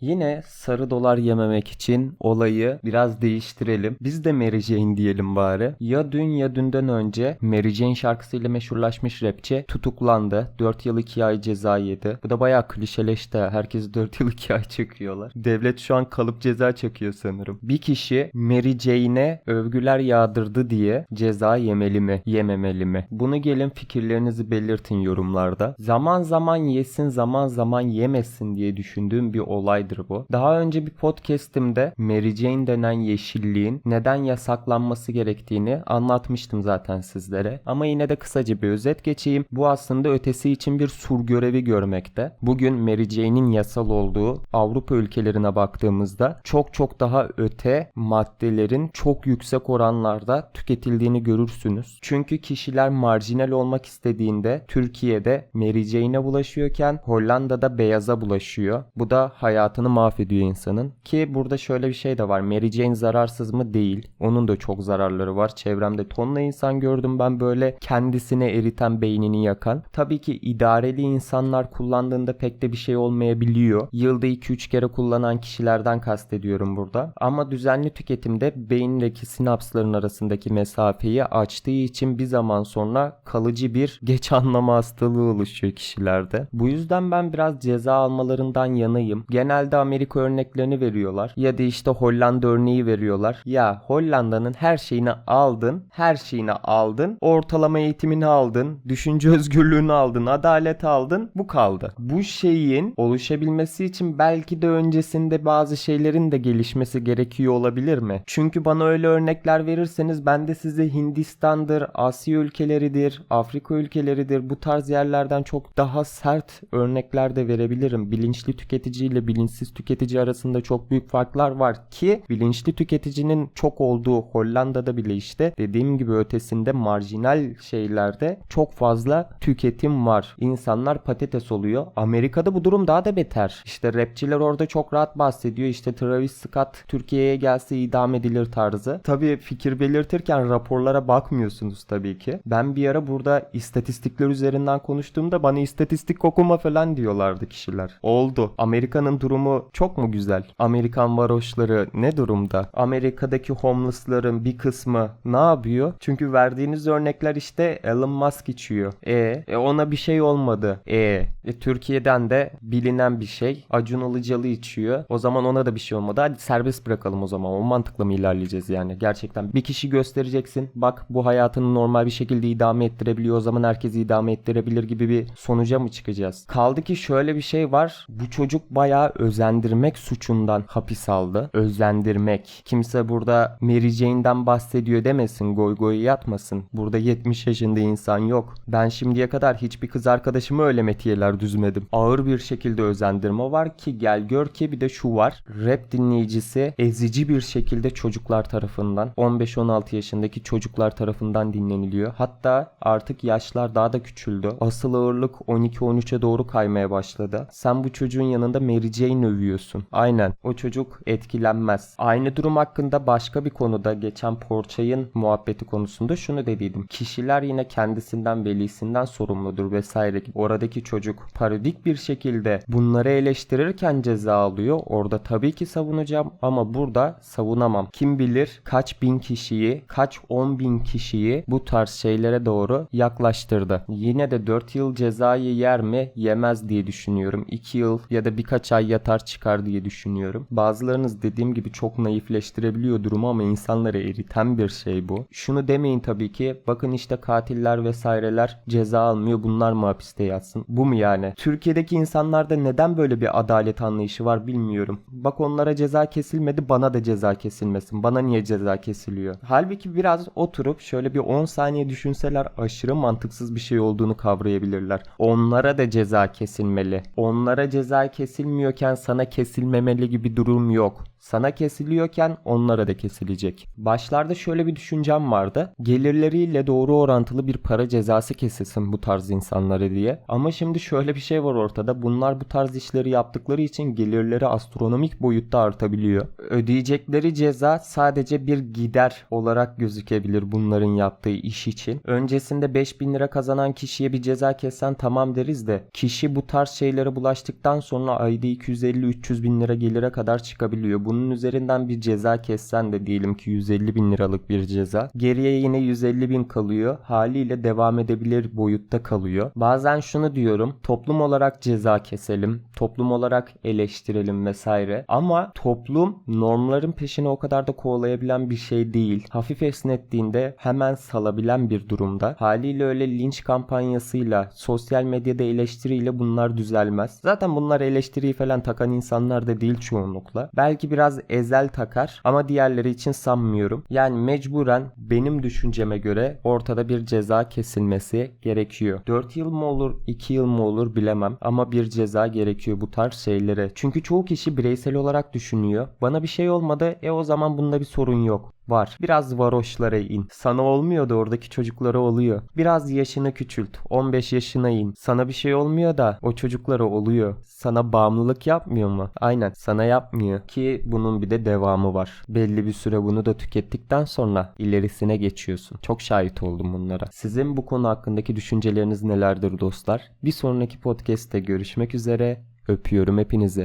Yine sarı dolar yememek için olayı biraz değiştirelim. Biz de Mary Jane diyelim bari. Ya dün ya dünden önce Mary Jane şarkısıyla meşhurlaşmış rapçi tutuklandı. 4 yıl 2 ay ceza yedi. Bu da bayağı klişeleşti. Herkes 4 yıl 2 ay çekiyorlar. Devlet şu an kalıp ceza çekiyor sanırım. Bir kişi Mary Jane'e övgüler yağdırdı diye ceza yemeli mi, yememeli mi? Bunu gelin fikirlerinizi belirtin yorumlarda. Zaman zaman yesin, zaman zaman yemesin diye düşündüğüm bir olaydır bu. Daha önce bir podcast'imde Mary Jane denen yeşilliğin neden yasaklanması gerektiğini anlatmıştım zaten sizlere. Ama yine de kısaca bir özet geçeyim. Bu aslında ötesi için bir sur görevi görmekte. Bugün Mary Jane'in yasal olduğu Avrupa ülkelerine baktığımızda çok çok daha öte maddelerin çok yüksek oranlarda tüketildiğini görürsünüz. Çünkü kişiler marjinal olmak istediğinde Türkiye'de Mary Jane'e bulaşıyorken Hollanda'da beyaza bulaşıyor. Bu da hayatını mahvediyor insanın. Ki burada şöyle bir şey de var. Mary Jane zararsız mı? Değil. Onun da çok zararları var. Çevremde tonla insan gördüm ben böyle kendisine eriten beynini yakan. Tabii ki idareli insanlar kullandığında pek de bir şey olmayabiliyor. Yılda 2-3 kere kullanan kişilerden kastediyorum burada. Ama düzenli tüketimde beyindeki sinapsların arasındaki mesafeyi açtığı için bir zaman sonra kalıcı bir geç anlama hastalığı oluşuyor kişilerde. Bu yüzden ben biraz ceza almalarından yanayım. Genelde Amerika örneklerini veriyorlar. Ya da işte Hollanda örneği veriyorlar. Ya Hollanda'nın her şeyini aldın, her şeyini aldın, ortalama eğitimini aldın, düşünce özgürlüğünü aldın, adalet aldın, bu kaldı. Bu şeyin oluşabilmesi için belki de öncesinde bazı şeylerin de gelişmesi gerekiyor olabilir mi? Çünkü bana öyle örnekler verirseniz ben de size Hindistan'dır, Asya ülkeleridir, Afrika ülkeleridir bu tarz yerlerden çok daha sert örnekler de verebilirim. Bilinçli tüketici ile bilinçsiz tüketici arasında çok büyük farklar var ki bilinçli tüketicinin çok olduğu Hollanda'da bile işte dediğim gibi ötesinde marjinal şeylerde çok fazla tüketim var. İnsanlar patates oluyor. Amerika'da bu durum daha da beter. İşte rapçiler orada çok rahat bahsediyor. İşte Travis Scott Türkiye'ye gelse idam edilir tarzı. Tabii fikir belirtirken raporlara bakmıyorsunuz tabii ki. Ben bir ara burada istatistikler üzerinden konuştuğumda bana istatistik okuma falan diyorlardı kişiler. Oldu. Amerika'nın durumu çok mu güzel? Amerikan varoşları ne durumda? Amerika'daki homeless'ların bir kısmı ne yapıyor? Çünkü verdiğiniz örnekler işte Elon Musk içiyor. E, e ona bir şey olmadı. E, e Türkiye'den de bilinen bir şey. Acun Ilıcalı içiyor. O zaman ona da bir şey olmadı. Hadi serbest bırakalım o zaman. O mantıkla mı ilerleyeceğiz yani? Gerçekten bir kişi göstereceksin. Bak bu hayatını normal bir şekilde idame ettirebiliyor. O zaman herkesi idame ettirebilir gibi bir sonuca mı çıkacağız? Kaldı ki şöyle bir şey var. Bu çocuk bayağı özendirmek suçundan hapis aldı. Özendirmek. Kimse burada Mary Jane'den bahsediyor demesin. Goy goy yatmasın. Burada 70 yaşında insan yok. Ben şimdiye kadar hiçbir kız arkadaşımı öyle metiyeler düzmedim. Ağır bir şekilde özendirme var ki gel gör ki bir de şu var. Rap dinleyicisi ezici bir şekilde çocuklar tarafından 15-16 yaşındaki çocuklar tarafından dinleniliyor. Hatta artık yaşlar daha da küçüldü. Asıl ağırlık 12-13'e doğru kaymaya başladı. Sen bu çocuğun yanında Mary Jane övüyorsun. Aynen. O çocuk etkilenmez. Aynı durum hakkında başka bir konuda geçen Porçay'ın muhabbeti konusunda şunu dediydim. Kişiler yine kendisinden velisinden sorumludur vesaire. Oradaki çocuk parodik bir şekilde bunları eleştirirken ceza alıyor. Orada tabii ki savunacağım ama burada savunamam. Kim bilir kaç bin kişiyi, kaç on bin kişiyi bu tarz şeylere doğru yaklaştırdı. Yine de 4 yıl cezayı yer mi? Yemez diye düşünüyorum. 2 yıl ya da birkaç ay yatar çıkar diye düşünüyorum. Bazılarınız dediğim gibi çok naifleştirebiliyor durumu ama insanları eriten bir şey bu. Şunu demeyin tabii ki bakın işte katiller vesaireler ceza almıyor bunlar mı hapiste yatsın? Bu mu yani? Türkiye'deki insanlarda neden böyle bir adalet anlayışı var bilmiyorum. Bak onlara ceza kesilmedi bana da ceza kesilmesin. Bana niye ceza kesiliyor? Halbuki biraz oturup şöyle bir 10 saniye düşünseler aşırı mantıksız bir şey olduğunu kavrayabilirler. Onlara da ceza kesilmeli. Onlara ceza kesilmiyorken sana kesilmemeli gibi durum yok. Sana kesiliyorken onlara da kesilecek. Başlarda şöyle bir düşüncem vardı. Gelirleriyle doğru orantılı bir para cezası kesilsin bu tarz insanlara diye. Ama şimdi şöyle bir şey var ortada. Bunlar bu tarz işleri yaptıkları için gelirleri astronomik boyutta artabiliyor. Ödeyecekleri ceza sadece bir gider olarak gözükebilir bunların yaptığı iş için. Öncesinde 5000 lira kazanan kişiye bir ceza kessen tamam deriz de kişi bu tarz şeylere bulaştıktan sonra ayda 250-300 bin lira gelire kadar çıkabiliyor. Bunun üzerinden bir ceza kessen de diyelim ki 150 bin liralık bir ceza. Geriye yine 150 bin kalıyor. Haliyle devam edebilir boyutta kalıyor. Bazen şunu diyorum. Toplum olarak ceza keselim. Toplum olarak eleştirelim vesaire. Ama toplum normların peşine o kadar da kovalayabilen bir şey değil. Hafif esnettiğinde hemen salabilen bir durumda. Haliyle öyle linç kampanyasıyla, sosyal medyada eleştiriyle bunlar düzelmez. Zaten bunlar eleştiriyi falan takan insanlar da değil çoğunlukla. Belki biraz ezel takar ama diğerleri için sanmıyorum. Yani mecburen benim düşünceme göre ortada bir ceza kesilmesi gerekiyor. 4 yıl mı olur, 2 yıl mı olur bilemem ama bir ceza gerekiyor bu tarz şeylere. Çünkü çoğu kişi bireysel olarak düşünüyor. Bana bir şey olmadı e o zaman bunda bir sorun yok. Var. Biraz varoşlara in. Sana olmuyor da oradaki çocuklara oluyor. Biraz yaşını küçült. 15 yaşına in. Sana bir şey olmuyor da o çocuklara oluyor. Sana bağımlılık yapmıyor mu? Aynen sana yapmıyor. Ki bunun bir de devamı var. Belli bir süre bunu da tükettikten sonra ilerisine geçiyorsun. Çok şahit oldum bunlara. Sizin bu konu hakkındaki düşünceleriniz nelerdir dostlar? Bir sonraki podcast'te görüşmek üzere. Öpüyorum hepinizi.